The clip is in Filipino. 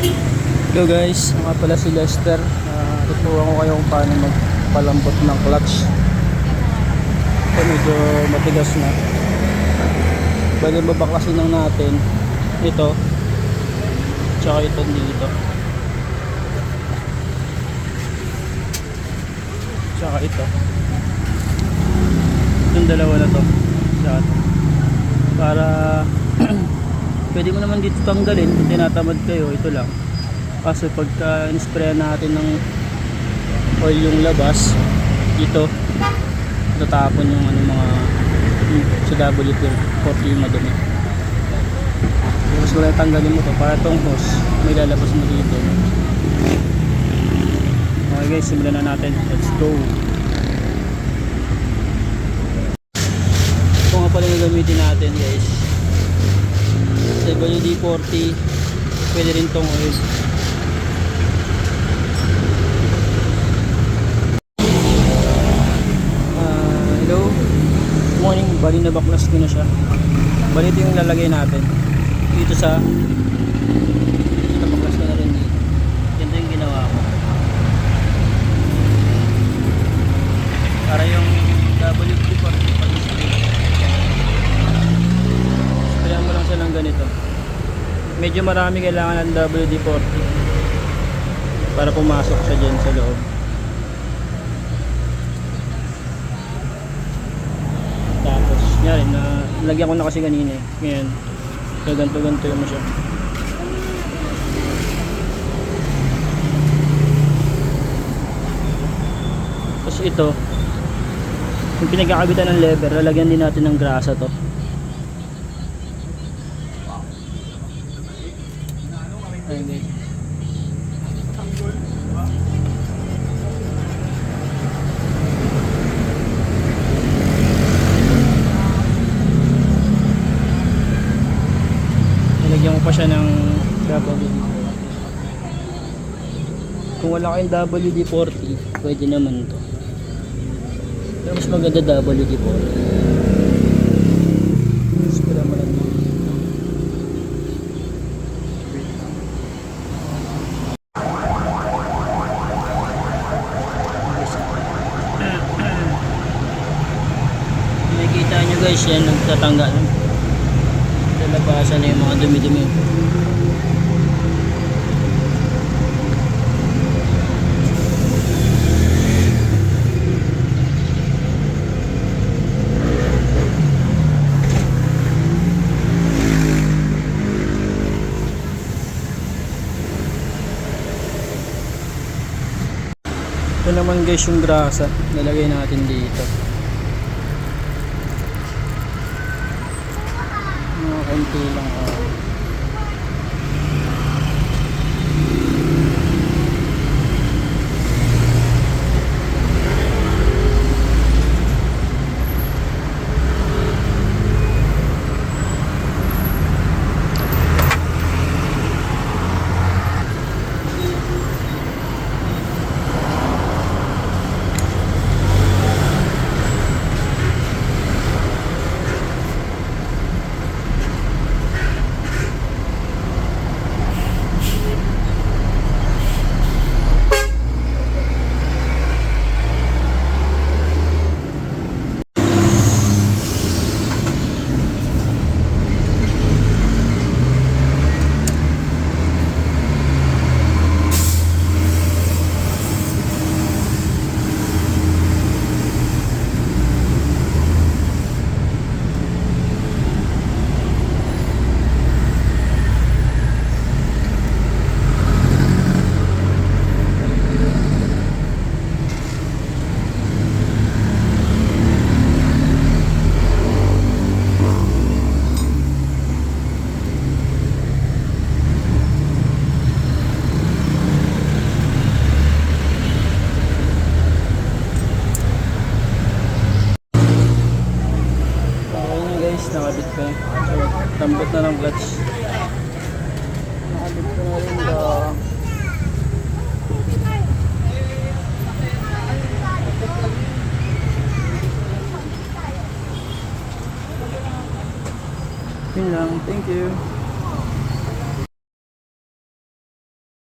Hello guys, nga pala si Lester. Uh, tuturuan ko kayo kung paano magpalambot ng clutch. Ito medyo matigas na. Bali babaklasin lang natin ito. Tsaka ito dito. Tsaka ito. Itong dalawa na to. Lahat. Para pwede mo naman dito tanggalin kung tinatamad kayo, ito lang. Kasi pagka in-spray natin ng oil yung labas, dito, tatapon yung ano mga sa WP40 yung madumi. Tapos wala tanggalin mo to para tong hose may lalabas mo dito. Okay guys, simulan na natin. Let's go. Ito nga pala yung gamitin natin guys. Sa WD-40 pwede rin tong oil. Ah, hello. Morning, bali na baklas ko na siya. Bali yung lalagay natin. Dito sa nabaklas ko na rin dito. Ganito yung ginawa ko. Para yung WD-40 pag spray. Sprayan mo lang siya ng ganito. Medyo marami kailangan ng WD-40 para pumasok siya dyan sa loob. Tapos, yan, na, lagyan ko na kasi kanina eh. Ngayon, so ganto-ganto mo siya. Tapos ito, yung pinagkakabitan ng lever, lalagyan din natin ng grasa to. Nilagyan ko pa siya ng WD. Kung wala kayong WD-40, pwede naman to. Pero mas maganda WD-40. Spira mo lang. Nakikita nyo guys yan, nagtatanggal. Lalabasan na yung mga dumi-dumi. Ito naman guys yung grasa, nalagay natin dito. Mga konti lang na ng clutch. Nakabit ko na rin? Yun lang. Thank you.